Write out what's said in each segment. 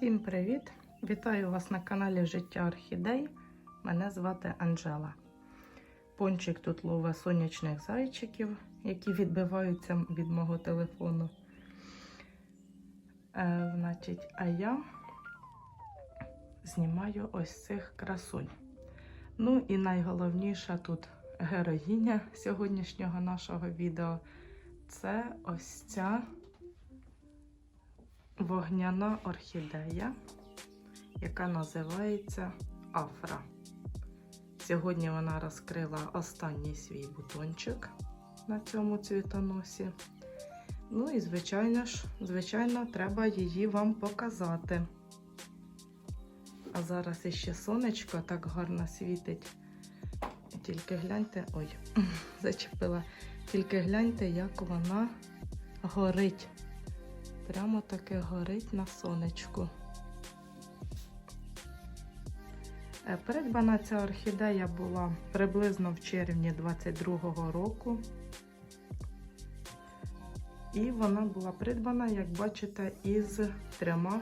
Всім привіт! Вітаю вас на каналі Життя Орхідей. Мене звати Анжела. Пончик тут ловить сонячних зайчиків, які відбиваються від мого телефону. Е, значить, а я знімаю ось цих красунь. Ну і найголовніша тут героїня сьогоднішнього нашого відео це ось ця вогняна орхідея, яка називається Афра. Сьогодні вона розкрила останній свій бутончик на цьому цвітоносі. Ну і, звичайно ж, звичайно, треба її вам показати. А зараз іще сонечко так гарно світить. Тільки гляньте, ой, зачепила. Тільки гляньте, як вона горить. Прямо таки горить на сонечку. Е, Придбана ця орхідея була приблизно в червні 22-го року. І вона була придбана, як бачите, із трьома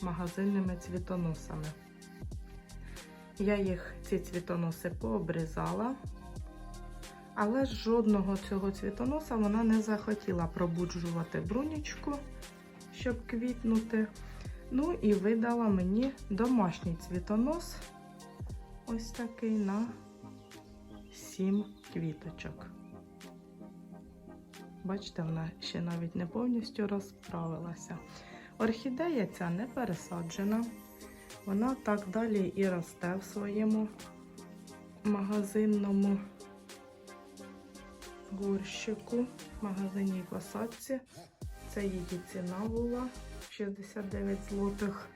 магазинними цвітоносами. Я їх, ці цвітоноси, пообрізала, але жодного цього цвітоноса вона не захотіла пробуджувати брунічку, щоб квітнути. Ну і видала мені домашній цвітонос, ось такий на 7 квіточок. Бачите, вона ще навіть не повністю розправилася. Орхідея ця не пересаджена. Вона так далі і росте в своєму магазинному горщику, магазинній посадці. Це її ціна була 69 злотих.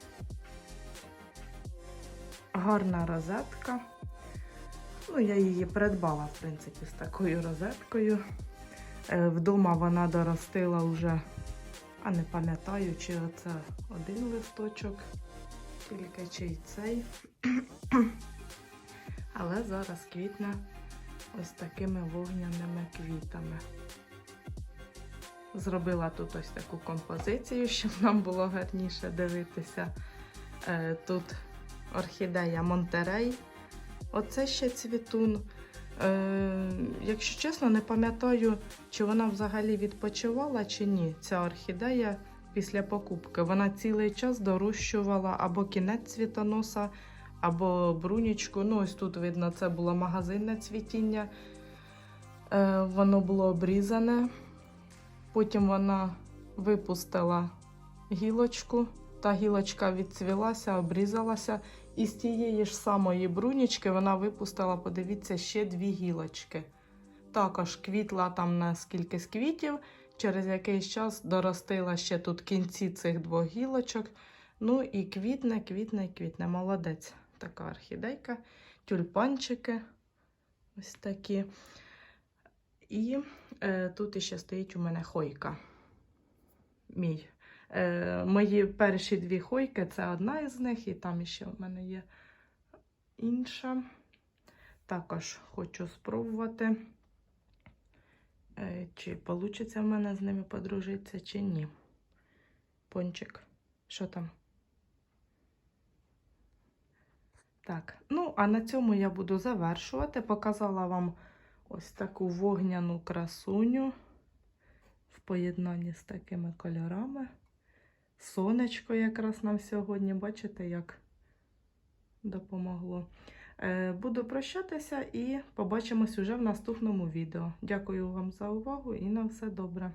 Гарна розетка. Ну, я її придбала, в принципі, з такою розеткою. Е, Вдома вона доростила вже, а не пам'ятаю, чи це один листочок, тільки чи й цей. Але зараз квітне ось такими вогняними квітами. Зробила тут ось таку композицію, щоб нам було гарніше дивитися. Е, Тут орхідея Монтерей. Оце ще цвітун. Е, Якщо чесно, не пам'ятаю, чи вона взагалі відпочивала, чи ні. Ця орхідея після покупки. Вона цілий час дорощувала або кінець цвітоноса, або брунічку. Ну, ось тут видно, це було магазинне цвітіння. Е, Воно було обрізане. Потім вона випустила гілочку. Та гілочка відцвілася, обрізалася. І з тієї ж самої брунічки вона випустила, подивіться, ще дві гілочки. Також квітла там на скільки квітів. Через якийсь час доростила ще тут кінці цих двох гілочок. Ну і квітне, квітне, квітне. Молодець. Така орхідейка. Тюльпанчики. Ось такі. І тут іще стоїть у мене хойка. Мій. Е, мої перші дві хойки це одна із них, і там ще в мене є інша. Також хочу спробувати, е, чи вийде в мене з ними подружитися, чи ні. Пончик. Що там? Так, ну, а на цьому я буду завершувати. Показала вам ось таку вогняну красуню в поєднанні з такими кольорами. Сонечко якраз нам сьогодні, бачите, як допомогло. Е, Буду прощатися і побачимось уже в наступному відео. Дякую вам за увагу і на все добре.